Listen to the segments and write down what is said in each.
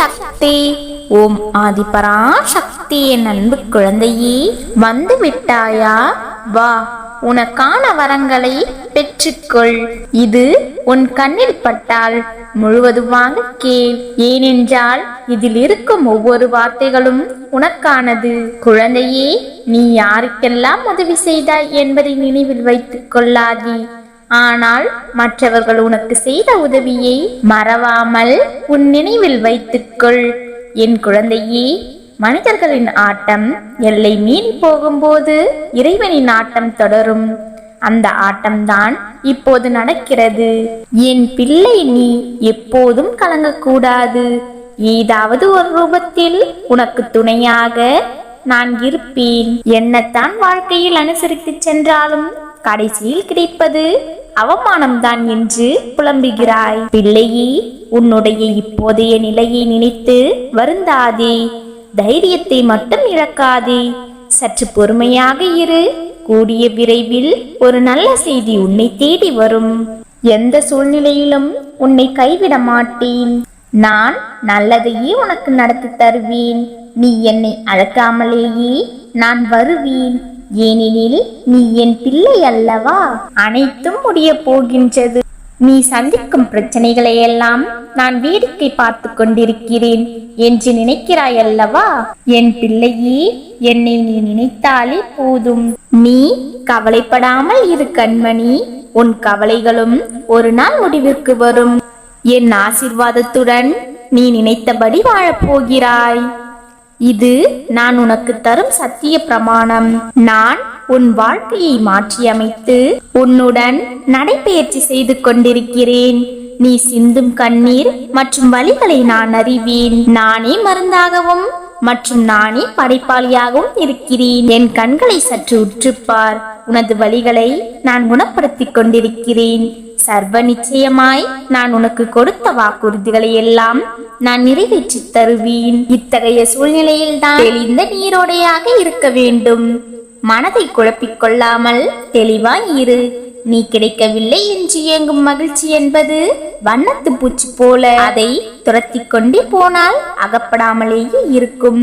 சக்தி. ஓம் ஆதிபரா சக்தி என் அன்பு குழந்தையே வந்து விட்டாயா வா உனக்கான வரங்களை பெற்றுக்கொள். இது உன் கண்ணில் பட்டால் முழுவதுமாக கேள். ஏனென்றால் இதில் இருக்கும் ஒவ்வொரு வார்த்தைகளும் உனக்கானது. குழந்தையே நீ யாருக்கெல்லாம் உதவி செய்தாய் என்பதை நினைவில் வைத்துக் கொள்ளாதே. ஆனால் மற்றவர்கள் உனக்கு செய்த உதவியை மறவாமல் உன் நினைவில் வைத்துக்கொள். என் குழந்தையே மனிதர்களின் ஆட்டம் எல்லை மீறி போகும்போது இறைவனின் ஆட்டம் தொடரும். அந்த ஆட்டம்தான் இப்போது நடக்கிறது. என் பிள்ளை நீ எப்போதும் கலங்கக்கூடாது. ஏதாவது ஒரு ரூபத்தில் உனக்கு துணையாக நான் இருப்பேன். என்னத்தான் வாழ்க்கையில் அனுசரித்து சென்றாலும் கடைசியில் கிடைப்பது அவமானம்தான் என்று புலம்புகிறாய். பிள்ளையே உன்னுடைய இப்போதைய நிலையை நினைத்து வருந்தாதே. தைரியத்தை மட்டும் இழக்காதே. சற்று பொறுமையாக இரு. கூடிய விரைவில் ஒரு நல்ல செய்தி உன்னை தேடி வரும். எந்த சூழ்நிலையிலும் உன்னை கைவிட மாட்டேன். நான் நல்லதையே உனக்கு நடத்தி தருவேன். நீ என்னை அழைக்காமலேயே நான் வருவேன். ஏனெனில் நீ என் பிள்ளை அல்லவா? அனைத்தும் முடிய போகின்றது. நீ சந்திக்கும் பிரச்சனைகளை எல்லாம் நான் வேடிக்கை பார்த்து கொண்டிருக்கிறேன் என்று நினைக்கிறாய் அல்லவா? என் பிள்ளையே என்னை நீ நினைத்தாலே போதும். நீ கவலைப்படாமல் இரு கண்மணி. உன் கவலைகளும் ஒரு நாள் முடிவிற்கு வரும். என் ஆசிர்வாதத்துடன் நீ நினைத்தபடி வாழப்போகிறாய் இது நான் உனக்கு தரும் சத்திய பிரமாணம். நான் உன் வாழ்க்கையை மாற்றியமைத்து உன்னுடன் நடைபயிற்சி செய்து கொண்டிருக்கிறேன். நீ சிந்தும் கண்ணீர் மற்றும் வலிகளை நான் அறிவேன். நானே மருந்தாகவும் மற்றும் நானே படைப்பாளியாகவும் இருக்கிறேன். என் கண்களை சற்று உற்றுப்பார். உனது வழிகளை நான் குணப்படுத்திக் கொண்டிருக்கிறேன். சர்வ நிச்சயமாய் நான் உனக்கு கொடுத்த வாக்குறுதிகளை எல்லாம் நான் நிறைவேற்றி தருவேன். இத்தகைய சூழ்நிலையில் தான் தெளிந்த நீரோடையாக இருக்க வேண்டும். மனதை குழப்பிக் கொள்ளாமல் தெளிவாய் இரு. நீ கிடைக்கவில்லை என்று இயங்கும் மகிழ்ச்சி என்பது வண்ணத்து பூச்சி போல அதை துரத்தி கொண்டே போனால் அகப்படாமலேயே இருக்கும்.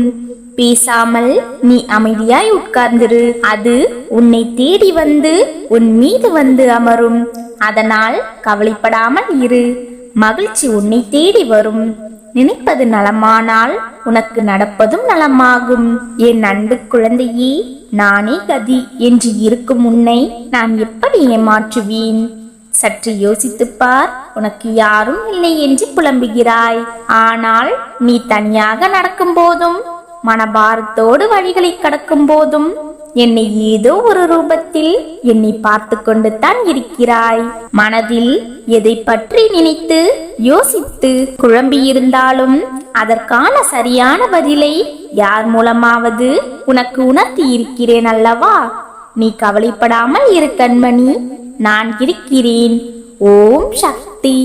பேசாமல் நீ அமைதியாய் உட்கார்ந்திரு. அது உன்னை தேடி வந்து உன் மீது வந்து அமரும். அதனால் கவலைப்படாமல் இரு. மகிழ்ச்சி உன்னை தேடி வரும். நினைப்பது நலமானால் உனக்கு நடப்பதும் நலமாகும். என் அன்பு குழந்தையே நானே கதி என்று இருக்கும் உன்னை நான் எப்படி ஏமாற்றுவேன்? சற்று யோசித்துப் பார் உனக்கு யாரும் இல்லை என்று புலம்புகிறாய். ஆனால் நீ தனியாக நடக்கும் போதும் மனபாரத்தோடு வழிகளை கடக்கும் போதும் என்னை ஏதோ ஒரு ரூபத்தில் என்னை பார்த்து கொண்டு தான் இருக்கிறாய். மனதில் எதை பற்றி நினைத்து யோசித்து குழம்பியிருந்தாலும் அதற்கான சரியான பதிலை யார் மூலமாவது உனக்கு உணர்த்தி இருக்கிறேன் அல்லவா? நீ கவலைப்படாமல் இரு கண்மணி நான் இருக்கிறேன். ஓம் சக்தி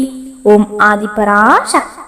ஓம் ஆதிபரா சக்தி.